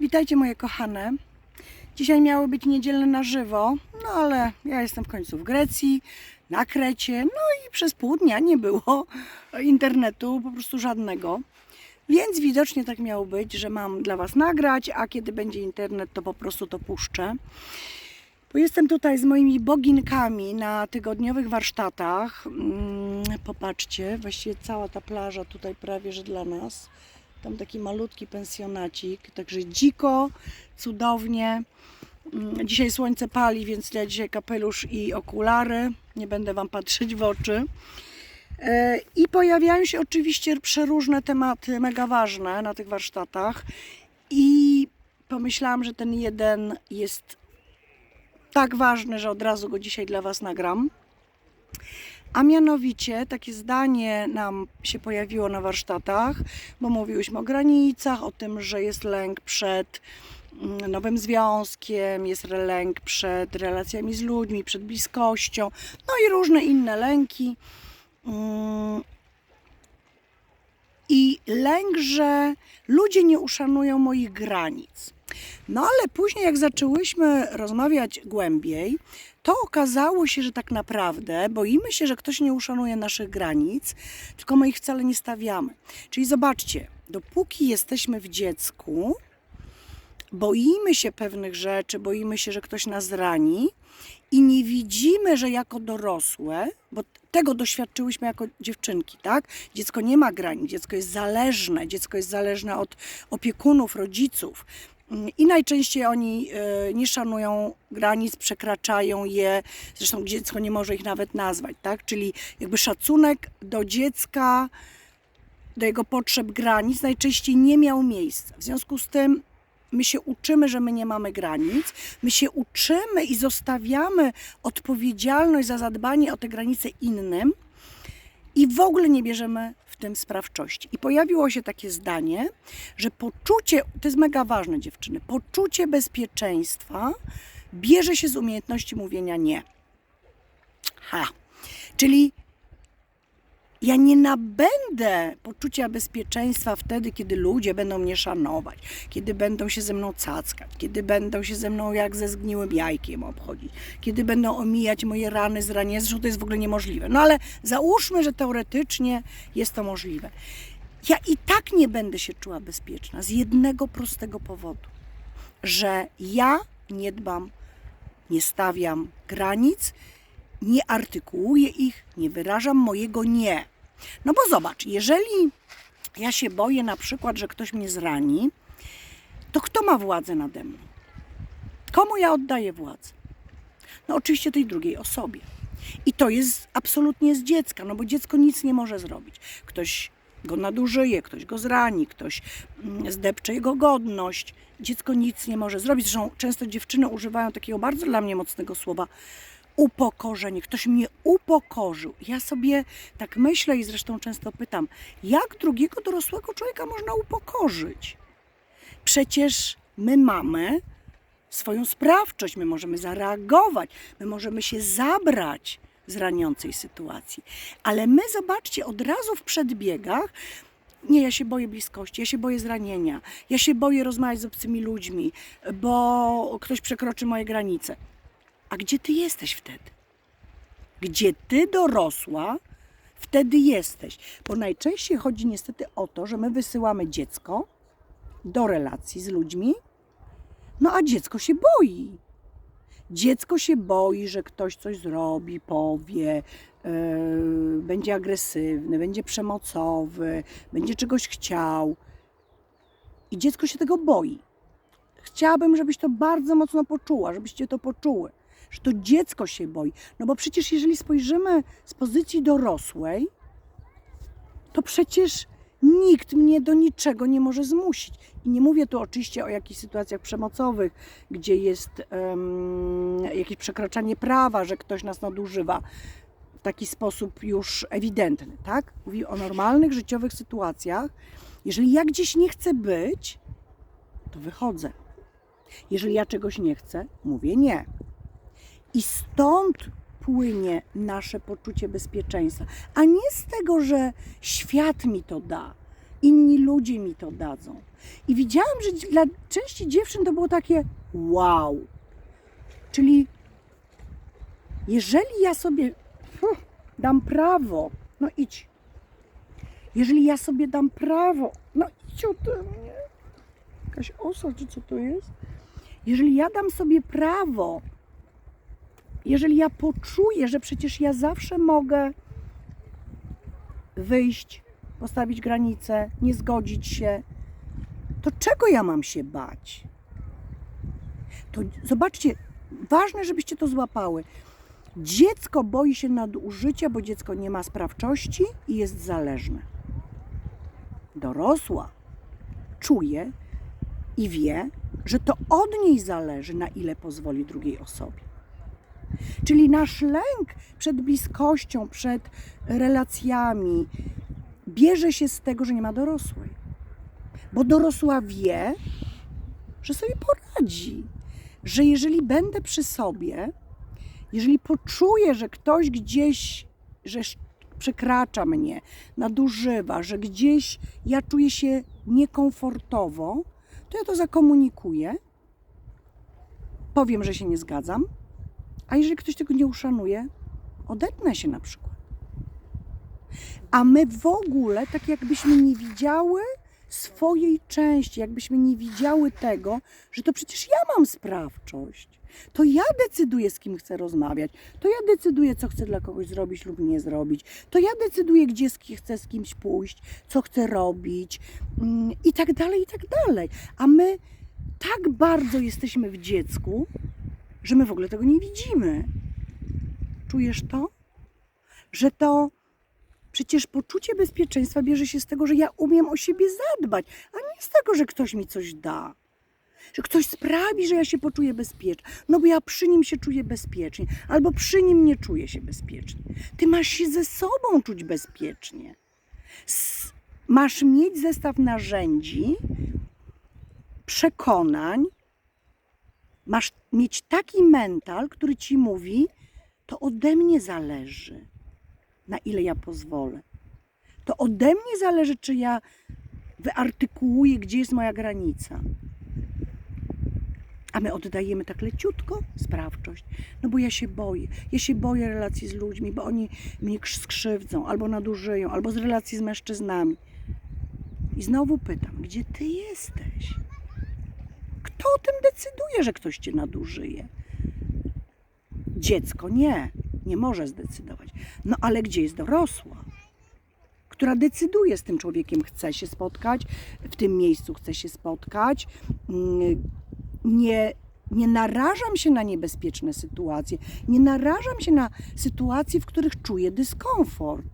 Witajcie moje kochane. Dzisiaj miało być niedzielne na żywo, no ale ja jestem w końcu w Grecji, na Krecie, no i przez pół dnia nie było internetu, po prostu żadnego. Więc widocznie tak miało być, że mam dla Was nagrać, a kiedy będzie internet, to po prostu to puszczę. Bo jestem tutaj z moimi boginkami na tygodniowych warsztatach. Mm, Popatrzcie, właściwie cała ta plaża tutaj prawie że dla nas. Tam taki malutki pensjonacik, także dziko, cudownie. Mm, Dzisiaj słońce pali, więc ja dzisiaj kapelusz i okulary. Nie będę Wam patrzeć w oczy. E, I pojawiają się oczywiście przeróżne tematy, mega ważne na tych warsztatach. I pomyślałam, że ten jeden jest tak ważny, że od razu go dzisiaj dla Was nagram. A mianowicie takie zdanie nam się pojawiło na warsztatach, bo mówiłyśmy o granicach, o tym, że jest lęk przed mm, nowym związkiem, jest lęk przed relacjami z ludźmi, przed bliskością, no i różne inne lęki. Mm. I lęk, że ludzie nie uszanują moich granic. No ale później, jak zaczęłyśmy rozmawiać głębiej, to okazało się, że tak naprawdę boimy się, że ktoś nie uszanuje naszych granic, tylko my ich wcale nie stawiamy. Czyli zobaczcie, dopóki jesteśmy w dziecku, boimy się pewnych rzeczy, boimy się, że ktoś nas rani i nie widzimy, że jako dorosłe, bo tego doświadczyłyśmy jako dziewczynki, tak? Dziecko nie ma granic, dziecko jest zależne, dziecko jest zależne od opiekunów, rodziców. I najczęściej oni e, nie szanują granic, przekraczają je. Zresztą dziecko nie może ich nawet nazwać, tak? Czyli jakby szacunek do dziecka, do jego potrzeb granic najczęściej nie miał miejsca. W związku z tym my się uczymy, że my nie mamy granic, my się uczymy i zostawiamy odpowiedzialność za zadbanie o te granice innym i w ogóle nie bierzemy w tym sprawczości. I pojawiło się takie zdanie, że poczucie, to jest mega ważne dziewczyny, poczucie bezpieczeństwa bierze się z umiejętności mówienia nie. Ha. Czyli ja nie nabędę poczucia bezpieczeństwa wtedy, kiedy ludzie będą mnie szanować, kiedy będą się ze mną cackać, kiedy będą się ze mną jak ze zgniłym jajkiem obchodzić, kiedy będą omijać moje rany z raniec, to jest w ogóle niemożliwe. No ale załóżmy, że teoretycznie jest to możliwe. Ja i tak nie będę się czuła bezpieczna z jednego prostego powodu, że ja nie dbam, nie stawiam granic, nie artykułuję ich, nie wyrażam mojego nie. No bo zobacz, jeżeli ja się boję na przykład, że ktoś mnie zrani, to kto ma władzę nade mną? Komu ja oddaję władzę? No oczywiście tej drugiej osobie. I to jest absolutnie z dziecka, no bo dziecko nic nie może zrobić. Ktoś go nadużyje, ktoś go zrani, ktoś mm, zdepcze jego godność. Dziecko nic nie może zrobić. Zresztą często dziewczyny używają takiego bardzo dla mnie mocnego słowa upokorzenie. Ktoś mnie upokorzył. Ja sobie tak myślę i zresztą często pytam, jak drugiego dorosłego człowieka można upokorzyć? Przecież my mamy swoją sprawczość, my możemy zareagować, my możemy się zabrać z raniącej sytuacji. Ale my, zobaczcie, od razu w przedbiegach, nie, ja się boję bliskości, ja się boję zranienia, ja się boję rozmawiać z obcymi ludźmi, bo ktoś przekroczy moje granice. A gdzie ty jesteś wtedy? Gdzie ty dorosła wtedy jesteś? Bo najczęściej chodzi niestety o to, że my wysyłamy dziecko do relacji z ludźmi, no a dziecko się boi. Dziecko się boi, że ktoś coś zrobi, powie, yy, będzie agresywny, będzie przemocowy, będzie czegoś chciał. I dziecko się tego boi. Chciałabym, żebyś to bardzo mocno poczuła, żebyście to poczuły, że to dziecko się boi. No bo przecież jeżeli spojrzymy z pozycji dorosłej, to przecież nikt mnie do niczego nie może zmusić. I nie mówię tu oczywiście o jakichś sytuacjach przemocowych, gdzie jest em, jakieś przekraczanie prawa, że ktoś nas nadużywa w taki sposób już ewidentny, tak? Mówię o normalnych, życiowych sytuacjach. Jeżeli ja gdzieś nie chcę być, to wychodzę. Jeżeli ja czegoś nie chcę, mówię nie. I stąd płynie nasze poczucie bezpieczeństwa, a nie z tego, że świat mi to da inni ludzie mi to dadzą. I widziałam, że dla części dziewczyn to było takie wow. Czyli jeżeli ja sobie hm, dam prawo, no idź. Jeżeli ja sobie dam prawo, no idź ode mnie. Jakaś osa, czy co to jest? Jeżeli ja dam sobie prawo, jeżeli ja poczuję, że przecież ja zawsze mogę wyjść, postawić granicę, nie zgodzić się, to czego ja mam się bać? To zobaczcie, ważne, żebyście to złapały. Dziecko boi się nadużycia, bo dziecko nie ma sprawczości i jest zależne. Dorosła czuje i wie, że to od niej zależy, na ile pozwoli drugiej osobie. Czyli nasz lęk przed bliskością, przed relacjami bierze się z tego, że nie ma dorosłej. Bo dorosła wie, że sobie poradzi, że jeżeli będę przy sobie, jeżeli poczuję, że ktoś gdzieś, że przekracza mnie, nadużywa, że gdzieś ja czuję się niekomfortowo, to ja to zakomunikuję, powiem, że się nie zgadzam, a jeżeli ktoś tego nie uszanuje, odetnę się na przykład. A my w ogóle, tak jakbyśmy nie widziały swojej części, jakbyśmy nie widziały tego, że to przecież ja mam sprawczość. To ja decyduję, z kim chcę rozmawiać. To ja decyduję, co chcę dla kogoś zrobić lub nie zrobić. To ja decyduję, gdzie z ki- chcę z kimś pójść, co chcę robić mm, i tak dalej, i tak dalej. A my tak bardzo jesteśmy w dziecku, że my w ogóle tego nie widzimy. Czujesz to? Że to przecież poczucie bezpieczeństwa bierze się z tego, że ja umiem o siebie zadbać, a nie z tego, że ktoś mi coś da. Że ktoś sprawi, że ja się poczuję bezpiecznie. No bo ja przy nim się czuję bezpiecznie, albo przy nim nie czuję się bezpiecznie. Ty masz się ze sobą czuć bezpiecznie. S- masz mieć zestaw narzędzi, przekonań, masz mieć taki mental, który ci mówi, to ode mnie zależy, na ile ja pozwolę. To ode mnie zależy, czy ja wyartykułuję, gdzie jest moja granica. A my oddajemy tak leciutko sprawczość. No bo ja się boję. Ja się boję relacji z ludźmi, bo oni mnie krz- skrzywdzą, albo nadużyją, albo z relacji z mężczyznami. I znowu pytam, gdzie ty jesteś? Kto o tym decyduje, że ktoś cię nadużyje? Dziecko nie, nie może zdecydować. No ale gdzie jest dorosła? Która decyduje z tym człowiekiem, chce się spotkać, w tym miejscu chce się spotkać. Mm, Nie, nie narażam się na niebezpieczne sytuacje, nie narażam się na sytuacje, w których czuję dyskomfort.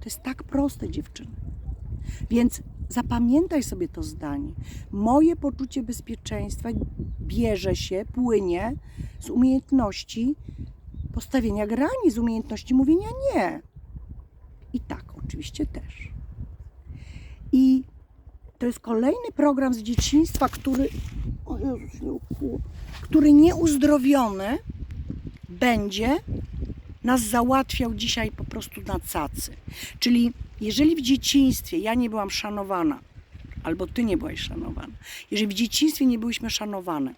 To jest tak proste, dziewczyny. Więc zapamiętaj sobie to zdanie. Moje poczucie bezpieczeństwa bierze się, płynie z umiejętności postawienia granic, z umiejętności mówienia nie. I tak, oczywiście też. I to jest kolejny program z dzieciństwa, który, o Jezus, który nieuzdrowiony będzie nas załatwiał dzisiaj po prostu na cacy. Czyli jeżeli w dzieciństwie ja nie byłam szanowana, albo ty nie byłaś szanowana, jeżeli w dzieciństwie nie byłyśmy szanowane,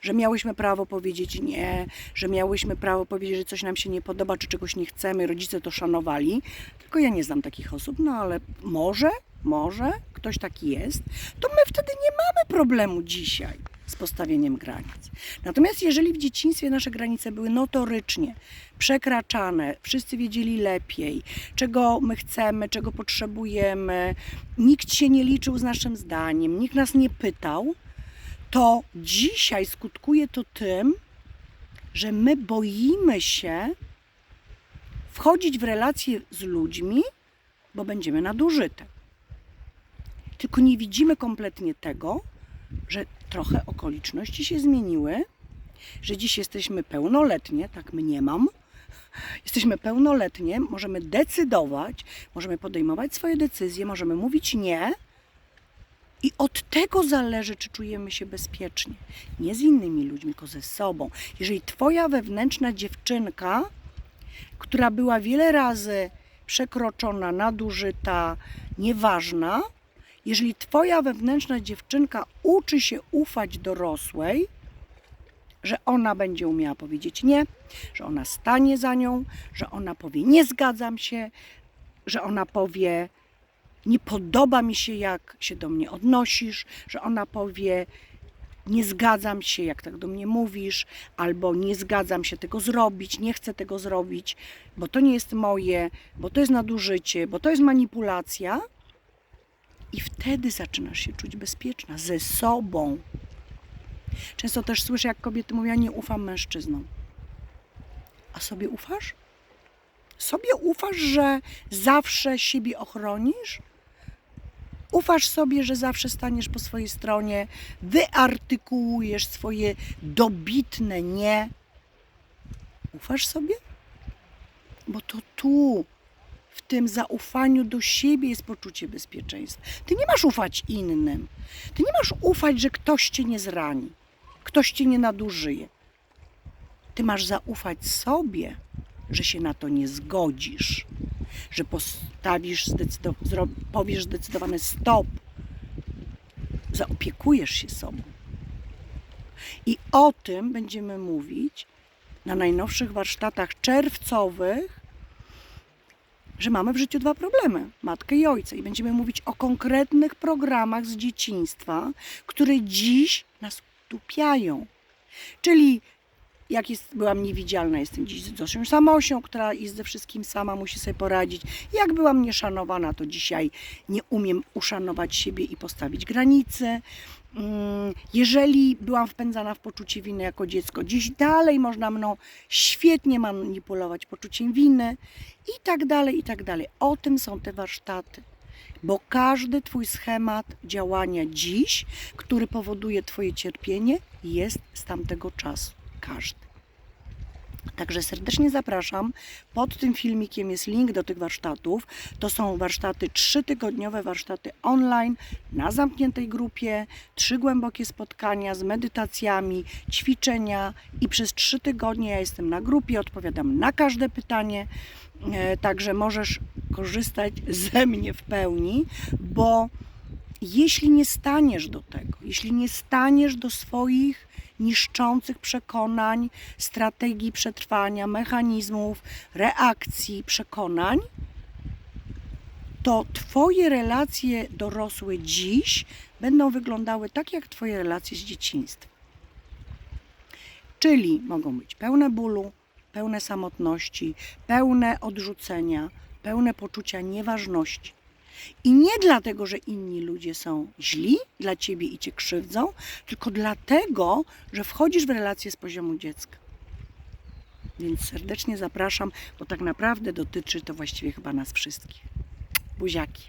że miałyśmy prawo powiedzieć nie, że miałyśmy prawo powiedzieć, że coś nam się nie podoba, czy czegoś nie chcemy, rodzice to szanowali, tylko ja nie znam takich osób, no ale może, może ktoś taki jest, to my wtedy nie mamy problemu dzisiaj z postawieniem granic. Natomiast jeżeli w dzieciństwie nasze granice były notorycznie przekraczane, wszyscy wiedzieli lepiej, czego my chcemy, czego potrzebujemy, nikt się nie liczył z naszym zdaniem, nikt nas nie pytał, to dzisiaj skutkuje to tym, że my boimy się wchodzić w relacje z ludźmi, bo będziemy nadużyte. Tylko nie widzimy kompletnie tego, że trochę okoliczności się zmieniły, że dziś jesteśmy pełnoletnie, tak mniemam, jesteśmy pełnoletnie, możemy decydować, możemy podejmować swoje decyzje, możemy mówić nie. I od tego zależy, czy czujemy się bezpiecznie. Nie z innymi ludźmi, tylko ze sobą. Jeżeli Twoja wewnętrzna dziewczynka, która była wiele razy przekroczona, nadużyta, nieważna, jeżeli twoja wewnętrzna dziewczynka uczy się ufać dorosłej, że ona będzie umiała powiedzieć nie, że ona stanie za nią, że ona powie nie zgadzam się, że ona powie nie podoba mi się, jak się do mnie odnosisz, że ona powie nie zgadzam się, jak tak do mnie mówisz, albo nie zgadzam się tego zrobić, nie chcę tego zrobić, bo to nie jest moje, bo to jest nadużycie, bo to jest manipulacja. I wtedy zaczynasz się czuć bezpieczna ze sobą. Często też słyszę, jak kobiety mówią, ja nie ufam mężczyznom. A sobie ufasz? Sobie ufasz, że zawsze siebie ochronisz? Ufasz sobie, że zawsze staniesz po swojej stronie, wyartykułujesz swoje dobitne nie. Ufasz sobie? Bo to tu, tym zaufaniu do siebie jest poczucie bezpieczeństwa. Ty nie masz ufać innym. Ty nie masz ufać, że ktoś cię nie zrani, ktoś cię nie nadużyje. Ty masz zaufać sobie, że się na to nie zgodzisz, że postawisz, zdecydow- powiesz zdecydowane stop, zaopiekujesz się sobą. I o tym będziemy mówić na najnowszych warsztatach czerwcowych, że mamy w życiu dwa problemy, matkę i ojca. I będziemy mówić o konkretnych programach z dzieciństwa, które dziś nas tupiają. Czyli jak jest, byłam niewidzialna, jestem dziś Zosią Samosią, która jest ze wszystkim sama, musi sobie poradzić. Jak byłam nieszanowana, to dzisiaj nie umiem uszanować siebie i postawić granicy. Mm, Jeżeli byłam wpędzana w poczucie winy jako dziecko, dziś dalej można mną świetnie manipulować poczuciem winy i tak dalej, i tak dalej. O tym są te warsztaty. Bo każdy Twój schemat działania dziś, który powoduje Twoje cierpienie, jest z tamtego czasu. Każdy. Także serdecznie zapraszam. Pod tym filmikiem jest link do tych warsztatów. To są warsztaty trzytygodniowe, warsztaty online na zamkniętej grupie, trzy głębokie spotkania z medytacjami, ćwiczenia i przez trzy tygodnie ja jestem na grupie, odpowiadam na każde pytanie. E, Także możesz korzystać ze mnie w pełni, bo jeśli nie staniesz do tego, jeśli nie staniesz do swoich niszczących przekonań, strategii przetrwania, mechanizmów, reakcji, przekonań, to Twoje relacje dorosłe dziś będą wyglądały tak, jak Twoje relacje z dzieciństwa. Czyli mogą być pełne bólu, pełne samotności, pełne odrzucenia, pełne poczucia nieważności. I nie dlatego, że inni ludzie są źli dla ciebie i cię krzywdzą, tylko dlatego, że wchodzisz w relacje z poziomu dziecka. Więc serdecznie zapraszam, bo tak naprawdę dotyczy to właściwie chyba nas wszystkich. Buziaki.